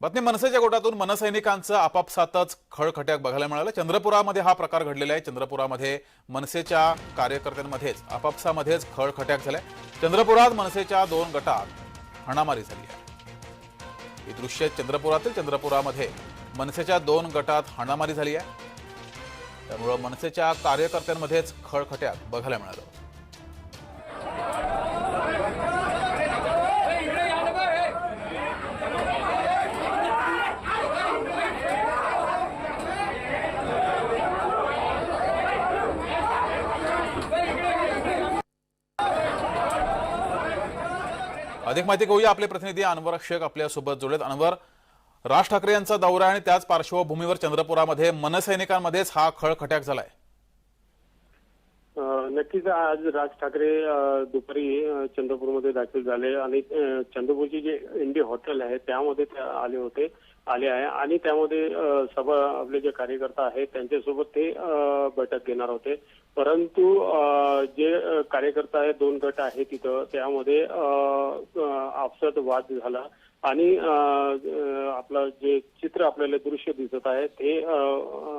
बातमी मनसेच्या गोटातून मनसैनिकांचं आपापसातच खळखट्याक बघायला मिळालं. चंद्रपुरामध्ये हा प्रकार घडलेला आहे. चंद्रपुरामध्ये मनसेच्या कार्यकर्त्यांमध्येच आपापसामध्येच खळखट्याक झालाय. चंद्रपुरात मनसेच्या दोन गटात हाणामारी झाली आहे. ही दृश्य चंद्रपुरातील चंद्रपुरामध्ये मनसेच्या दोन गटात हाणामारी झाली आहे. त्यामुळं मनसेच्या कार्यकर्त्यांमध्येच खळखट्याक बघायला मिळालं. अधिक माहिती घेऊया. आपले प्रतिनिधी अनवर शेख आपल्यासोबत जोडलेत. अनवर राज ठाकरे यांचा दौरा आणि त्याच पार्श्वभूमीवर चंद्रपुरामध्ये मनसैनिकांमध्येच हा खळखट्याक झालाय. नक्कीच आज राज ठाकरे दुपारी चंद्रपूरमध्ये दाखल झाले आणि अ, चंद्रपूरची जे इंडी हॉटेल आहे त्यामध्ये आले होते आले आहे आणि त्यामध्ये सभा आपले जे कार्यकर्ता आहेत त्यांच्यासोबत ते बैठक घेणार होते. परंतु जे कार्यकर्ता आहेत दोन गट आहेत तिथं त्यामध्ये आपसात वाद झाला. आणि अ, आपलं जे चित्र आपल्याला दृश्य दिसत आहे ते अ,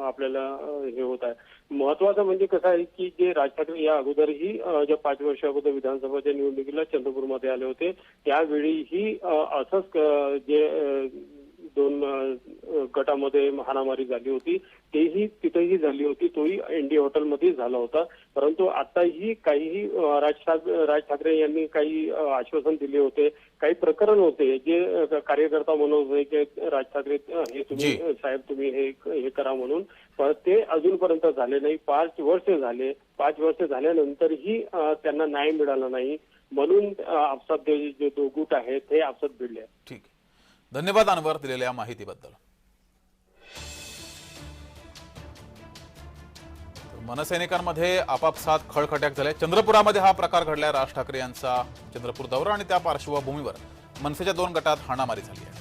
आपल्याला हे होत आहे. महत्वाचं म्हणजे कसं आहे की जे राज ठाकरे या अगोदरही ज्या पाच वर्ष अगोदर विधानसभाच्या निवडणुकीला चंद्रपूरमध्ये आले होते त्यावेळीही असंच जे दोन गटामध्ये हाणामारी झाली होती. तेही तिथेही झाली होती. तोही एनडी हॉटेलमध्ये झाला होता. परंतु आताही काहीही राज राज ठाकरे यांनी काही आश्वासन दिले होते. काही प्रकरण होते. जे कार्यकर्ता म्हणत होते की राज ठाकरे हे तुम्ही. साहेब तुम्ही हे हे करा म्हणून. पण ते अजूनपर्यंत झाले नाही. पाच वर्ष झाले. पाच वर्ष झाल्यानंतरही त्यांना न्याय मिळाला नाही. म्हणून आपसात जे दो गुट आहेत ते आपसात भिडले. ठीक. धन्यवाद अनवर दिलेल्या माहितीबद्दल. मनसैनिकांमध्ये आपापसात खळखट्याक झाले. चंद्रपुरामध्ये हा प्रकार घडलाय. राज ठाकरे यांचा चंद्रपूर दौरा आणि त्या पार्श्वभूमीवर मनसेच्या दोन गटात हाणामारी झाली आहे.